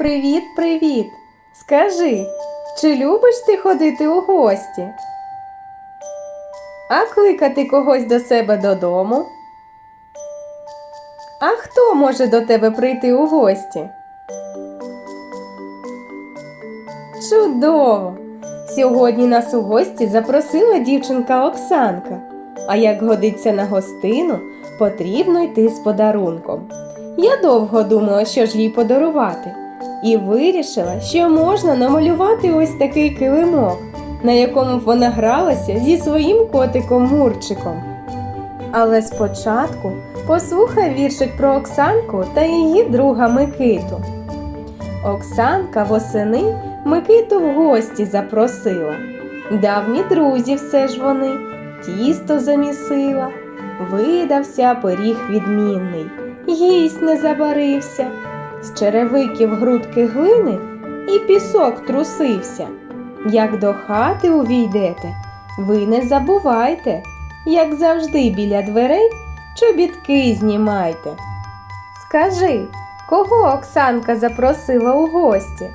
Привіт, привіт! Скажи, чи любиш ти ходити у гості? А кликати когось до себе додому? А хто може до тебе прийти у гості? Чудово! Сьогодні нас у гості запросила дівчинка Оксанка. А як годиться на гостину, потрібно йти з подарунком. Я довго думала, що ж їй подарувати, і вирішила, що можна намалювати ось такий килимок, на якому вона гралася зі своїм котиком Мурчиком. Але спочатку послухай віршик про Оксанку та її друга Микиту. Оксанка восени Микиту в гості запросила. Давні друзі все ж вони, тісто замісила, видався пиріг відмінний, їсть не забарився, з черевиків грудки глини і пісок трусився. Як до хати увійдете, ви не забувайте, як завжди біля дверей чобітки знімайте. Скажи, кого Оксанка запросила у гості?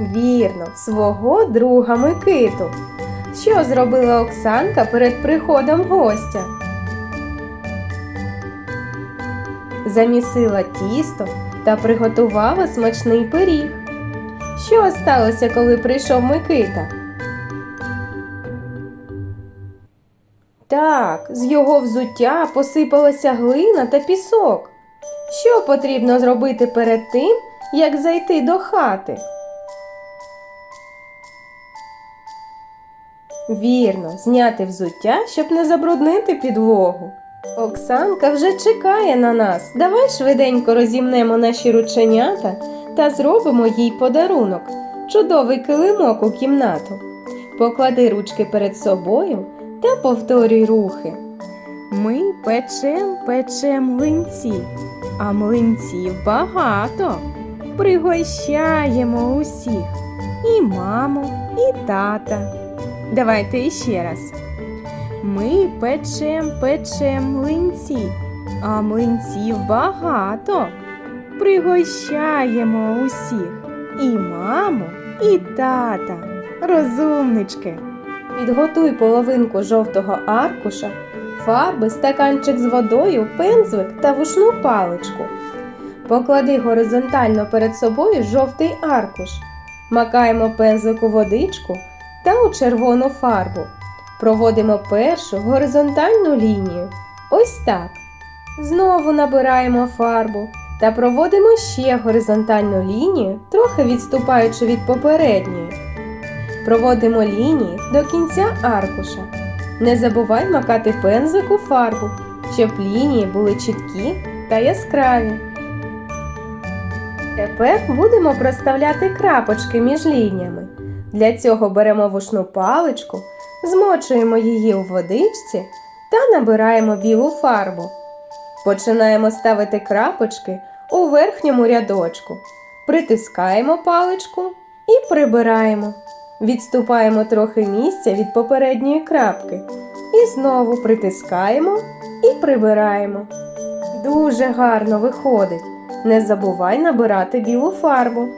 Вірно, свого друга Микиту. Що зробила Оксанка перед приходом гостя? Замісила тісто та приготувала смачний пиріг. Що сталося, коли прийшов Микита? Так, з його взуття посипалася глина та пісок. Що потрібно зробити перед тим, як зайти до хати? Вірно, зняти взуття, щоб не забруднити підлогу. Оксанка вже чекає на нас. Давай швиденько розімнемо наші рученята та зробимо їй подарунок чудовий килимок у кімнату. Поклади ручки перед собою та повторюй рухи. Ми печем печем млинці, а млинців багато. Пригощаємо усіх і маму, і тата. Давайте іще раз. Ми печем печем млинці, а млинців багато. Пригощаємо усіх і маму, і тата. Розумнички. Підготуй половинку жовтого аркуша, фарби, стаканчик з водою, пензлик та вушну паличку. Поклади горизонтально перед собою жовтий аркуш. Макаємо пензлик у водичку та у червону фарбу. Проводимо першу горизонтальну лінію. Ось так. Знову набираємо фарбу та проводимо ще горизонтальну лінію, трохи відступаючи від попередньої. Проводимо лінії до кінця аркуша. Не забувай макати пензлик у фарбу, щоб лінії були чіткі та яскраві. Тепер будемо проставляти крапочки між лініями. Для цього беремо вушну паличку, змочуємо її у водичці та набираємо білу фарбу. Починаємо ставити крапочки у верхньому рядочку. Притискаємо паличку і прибираємо. Відступаємо трохи місця від попередньої крапки. І знову притискаємо і прибираємо. Дуже гарно виходить. Не забувай набирати білу фарбу.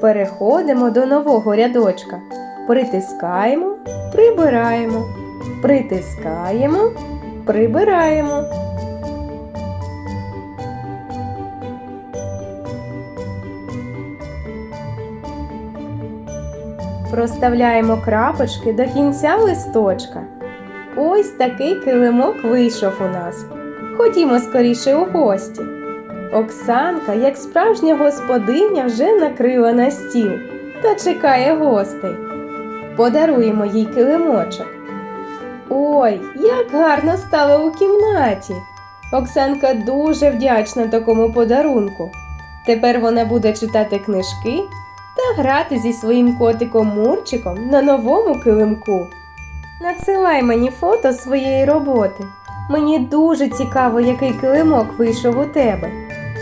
Переходимо до нового рядочка. Притискаємо, прибираємо. Притискаємо, прибираємо. Проставляємо крапочки до кінця листочка. Ось такий килимок вийшов у нас. Ходімо скоріше у гості. Оксанка, як справжня господиня, вже накрила на стіл та чекає гостей. Подаруємо їй килимочок. Ой, як гарно стало у кімнаті. Оксанка дуже вдячна такому подарунку. Тепер вона буде читати книжки та грати зі своїм котиком Мурчиком на новому килимку. Надсилай мені фото своєї роботи. Мені дуже цікаво, який килимок вийшов у тебе.